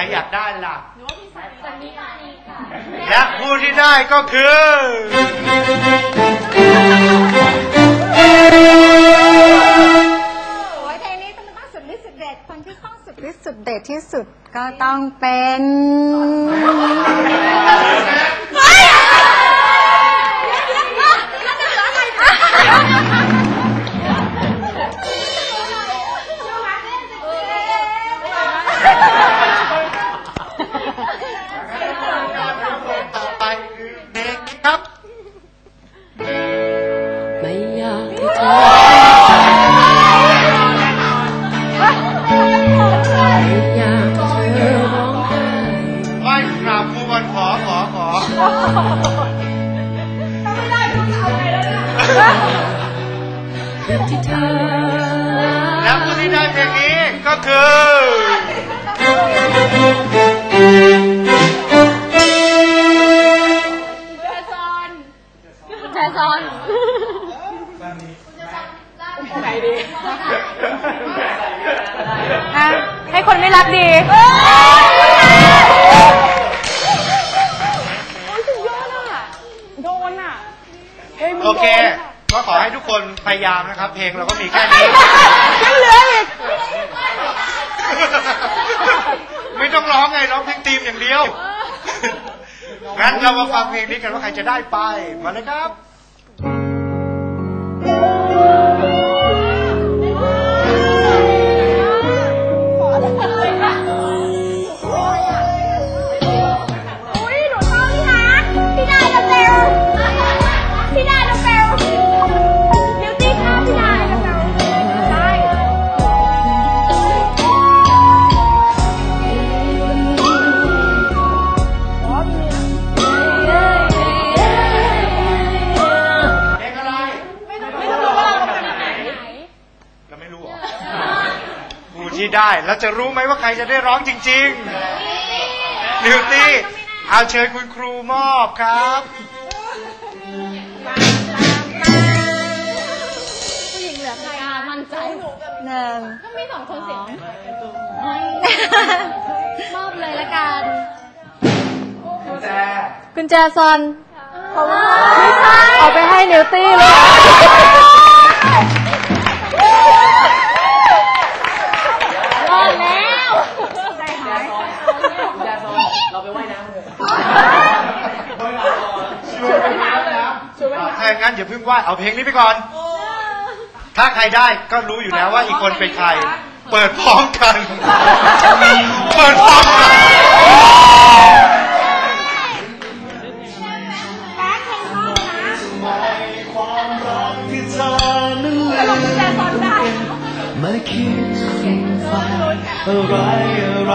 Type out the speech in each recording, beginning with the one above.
รอยากได้ล่ะ สันนิบานีค่ะและผู้ที่ได้ก็คือ โอ้ยเพลงนี้ต้องสุดฤทธิ์สุดเด็ดคนที่ต้องสุดฤทธิ์สุดเด็ดที่สุดก็ต้องเป็น แชซอนแชซอนอะ ให้คนไม่รักดีสุดยอดอะโดนอะโอเค ก็ขอให้ทุกคนพยายามนะครับ เพลงเราก็มีแค่นี้ ยังเหลืออีก ไม่ต้องร้องไงร้องเพลงทีมอย่างเดียว งั้นเรามาฟังเพลงนี้กันว่าใครจะได้ไป มาเลยครับ แล้วจะรู้ไหมว่าใครจะได้ร้องจริงๆนิวตี้เอาเชิญคุณครูมอบครับผู้หญิงเหลือใครอะมั่นใจหนึ่งก็มีสองคนเสียงมอบเลยละกันกุญแจกุญแจซอนเอาไปให้นิวตี้เลย รอดแล้ว ถ้าอย่า งนั้นอย่าเพิ่งว่าดเอาเพลงนี้ไปก่อน ถ้าใครได้ก็รู้อยู่แล้วว่าอีกคนเป็นใคร เปิดพร้อมกัน เปิดพร้อมกันมาคิดสิ่งฝันอะไรอะไร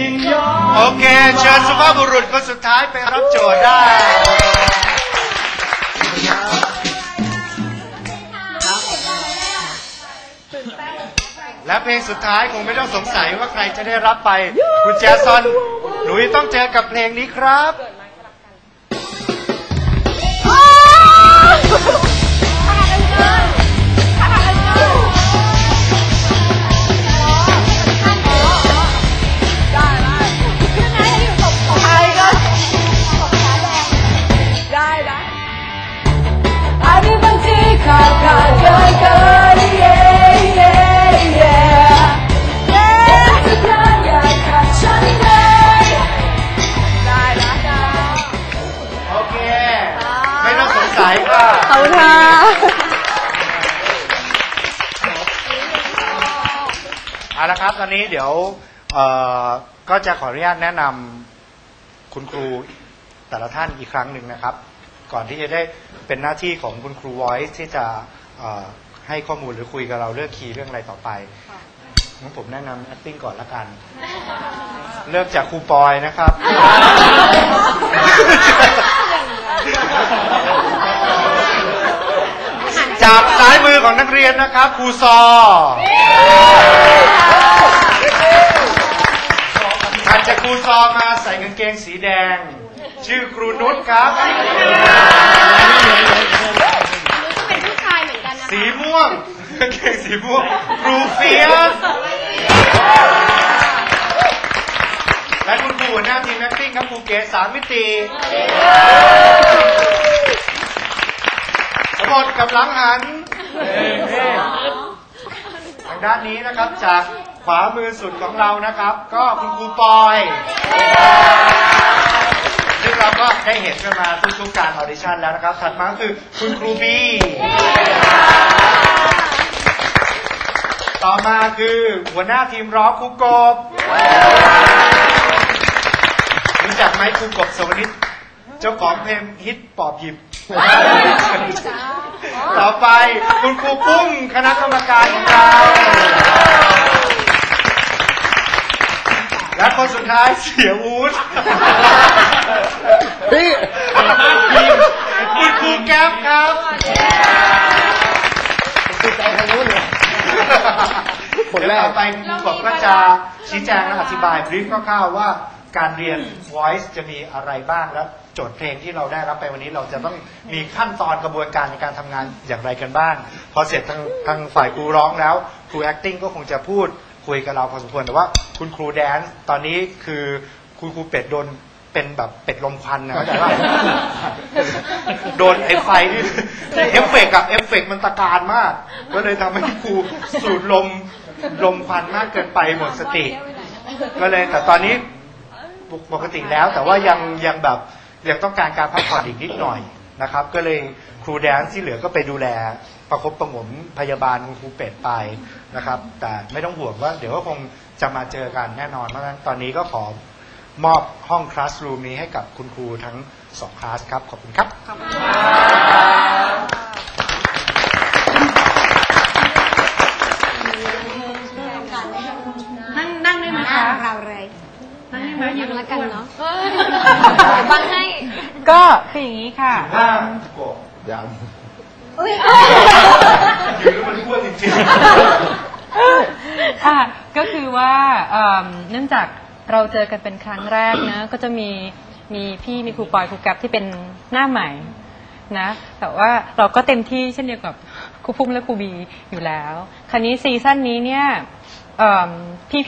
ยังย้อนโอเค เชิญสุภาพบุรุษคนสุดท้ายไปรับโจทย์ได้ และเพลงสุดท้ายคงไม่ต้องสงสัยว่าใครจะได้รับไป คุณแจซอนหนูต้องเจอกับเพลงนี้ครับ ละครับ ตอนนี้เดี๋ยวเอ่อก็จะขออนุญาตแนะนำคุณครูแต่ละท่านอีกครั้งหนึ่งนะครับ ก่อนที่จะได้เป็นหน้าที่ของคุณครู Voice ที่จะเอ่อให้ข้อมูลหรือคุยกับเราเรื่องคีย์เรื่องอะไรต่อไปงั้นผมแนะนำ acting ก่อนละกัน เริ่มจากครูปอยนะครับ จากซ้ายมือของนักเรียนนะครับครูซอถัดจาก ครูซอมาใส่กางเกงสีแดง ชื่อครูนุชครับเป็นผู้ชายเหมือนกันนะสีม่วงกางเกงสีม่วงครูเฟียสทีมแอคติ้งครับครูเก๋สามมิติทั้งหมดกับหลังหันทาง ด้านนี้นะครับจากขวามือสุดของเรานะครับ ก็คุณครูปอยซึ่งเราก็ได้เห็นกันมาทุกๆการออดิชั่นแล้วนะครับถัดมาก็คือคุณครูบีต่อมาคือหัวหน้าทีมร้องครูกบรู้จักไหมครูกบสวนิตเจ้าของเพลงฮิตปอบหยิบ ต่อไปคุณครูปุ้มคณะกรรมการของเรา และคนสุดท้ายเสียอูดพี่คุณครูแก๊ปครับติดใจทางนู้นเลยคนแรกเดี๋ยวต่อไปครูบอกก็จะชี้แจงและอธิบายบรีฟคร่าวๆว่าการเรียน voice จะมีอะไรบ้างแล้วโจทย์เพลงที่เราได้รับไปวันนี้เราจะต้องมีขั้นตอนกระบวนการในการทำงานอย่างไรกันบ้าง พอเสร็จทางทางฝ่ายครูร้องแล้วครู acting ก็คงจะพูด คุยกับเราพอสมควรแต่ว่า คุณครูแดนซ์ตอนนี้คือคุณครูเป็ดโดนเป็นแบบเป็ดลมควันนะเข้าใจป่ะโดนไอ้ไฟที่เอฟเฟกต์อะเอฟเฟกต์มันตะการมาก ก็เลยทำให้ครูสูดลมลมควันมากเกินไปหมดสติ ก็เลยแต่ตอนนี้ปกติแล้วแต่ว่ายังยังแบบยังต้องการการพักผ่อนอีกนิดหน่อย นะครับ ก็เลยครูแดนซ์ที่เหลือก็ไปดูแลประคบประหงมพยาบาลคุณครูเป็ดไปนะครับ แต่ไม่ต้องห่วงว่าเดี๋ยวก็คงจะมาเจอกันแน่นอนเพราะฉะนั้นตอนนี้ก็ขอมอบห้องคลาสรูมนี้ให้กับคุณครูทั้งสองคลาสครับ ขอบคุณครับนั่งนั่งได้ไหมคะเราเลยนั่งได้ไหมยังแล้วกันเนาะบังให้ ก็คืออย่างนี้ค่ะว่าโกะยังอุ้ยยืนแล้วมันอ้วนจริงค่ะก็คือว่าเอิ่มเนื่องจากเราเจอกันเป็นครั้งแรกนะก็จะมีมีพี่มีครูปอยครูกัปที่เป็นหน้าใหม่นะแต่ว่าเราก็เต็มที่เช่นเดียวกับครูพุ่มและครูบีอยู่แล้ว คราวนี้ซีซั่นนี้เนี่ยเอิ่ม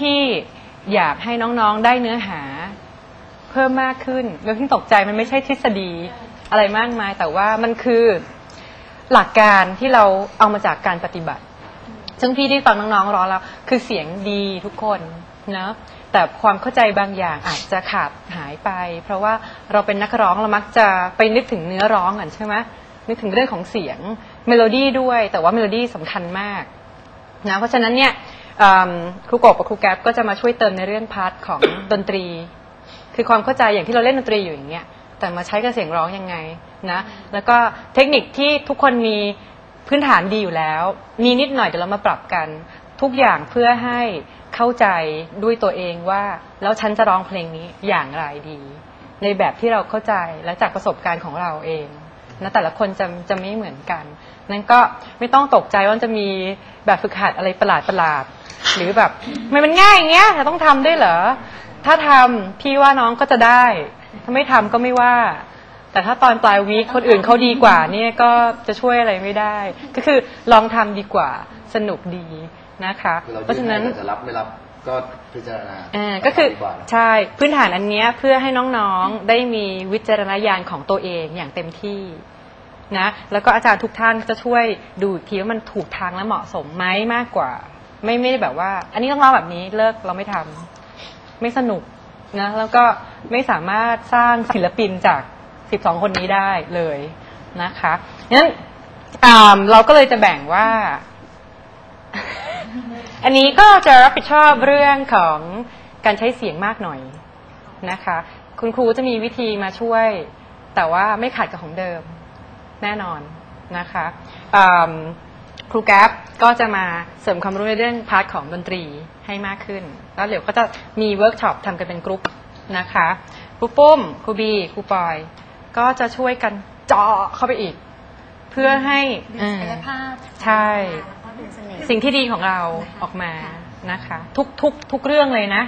พี่ๆอยากให้น้องๆได้เนื้อหา เพิ่มมากขึ้นเราเพิ่ตกใจมันไม่ใช่ทฤษฎีอะไรมากมาย แต่ว่ามันคือหลักการที่เราเอามาจากการปฏิบัติ ซึ่งพี่ได้ฟังน้องๆร้องแล้ว คือเสียงดีทุกคนนะแต่ความเข้าใจบางอย่างอาจจะขาดหายไป เพราะว่าเราเป็นนักร้องเรามักจะไปนึกถึงเนื้อร้องกันใช่ไหมนึกถึงเรื่องของเสียงเมโลดี้ด้วย แต่ว่าเมโลดี้สำคัญมากนะเพราะฉะนั้นเนี่ยครูกบกับครูแก๊ปก็จะมาช่วยเติมในเรื่องพาร์ทของดนตรี คือความเข้าใจอย่างที่เราเล่นดนตรีอยู่อย่างเงี้ยแต่มาใช้กับเสียงร้องยังไงนะแล้วก็เทคนิคที่ทุกคนมีพื้นฐานดีอยู่แล้ว มีนิดหน่อยเดี๋ยวเรามาปรับกัน ทุกอย่างเพื่อให้เข้าใจด้วยตัวเองว่า แล้วฉันจะร้องเพลงนี้อย่างไรดี ในแบบที่เราเข้าใจและจากประสบการณ์ของเราเองนะแต่ละคนจะจะไม่เหมือนกันนั้นก็ไม่ต้องตกใจว่าจะมีแบบฝึกหัดอะไรประหลาดประหลาดหรือแบบทำไมมันง่ายอย่างเงี้ยจะต้องทำด้วยเหรอ ถ้าทำพี่ว่าน้องก็จะได้ ถ้าไม่ทำก็ไม่ว่า แต่ถ้าตอนปลายวีคคนอื่นเขาดีกว่า เนี่ยก็จะช่วยอะไรไม่ได้ ก็คือลองทำดีกว่า สนุกดีนะคะเราเพราะฉะนั้นจะรับไม่รับก็พิจารณาอ่าก็คือดีกว่านะใช่พื้นฐานอันเนี้ยเพื่อให้น้องๆได้มีวิจารณญาณของตัวเองอย่างเต็มที่นะแล้วก็อาจารย์ทุกท่านจะช่วยดูอีกทีว่ามันถูกทางและเหมาะสมไหมมากกว่า ไม่ไม่ได้แบบว่า อันนี้ต้องร้องแบบนี้เลิกเราไม่ทำ ไม่สนุกนะแล้วก็ไม่สามารถสร้างศิลปินจาก 12 คนนี้ได้เลยนะคะงั้นเราก็เลยจะแบ่งว่า อันนี้ก็จะรับผิดชอบเรื่องของการใช้เสียงมากหน่อยนะคะ คุณครูจะมีวิธีมาช่วย แต่ว่าไม่ขัดกับของเดิมแน่นอนนะคะอืมค รูแก๊ปก็จะมาเสริมความรู้ในเรื่องพาร์ทของดนตรีให้มากขึ้น แล้วเดี๋ยวก็จะมีเวิร์กช็อปทำกันเป็นกรุ๊ปนะคะครูปุ้มครูบีครูปอย ก็จะช่วยกันเจาะเข้าไปอีก เพื่อให้ศักยภาพใช่แล้วก็เป็นเสน่ห์สิ่งที่ดีของเราออกมานะคะ ทุกทุกทุกเรื่องเลยนะ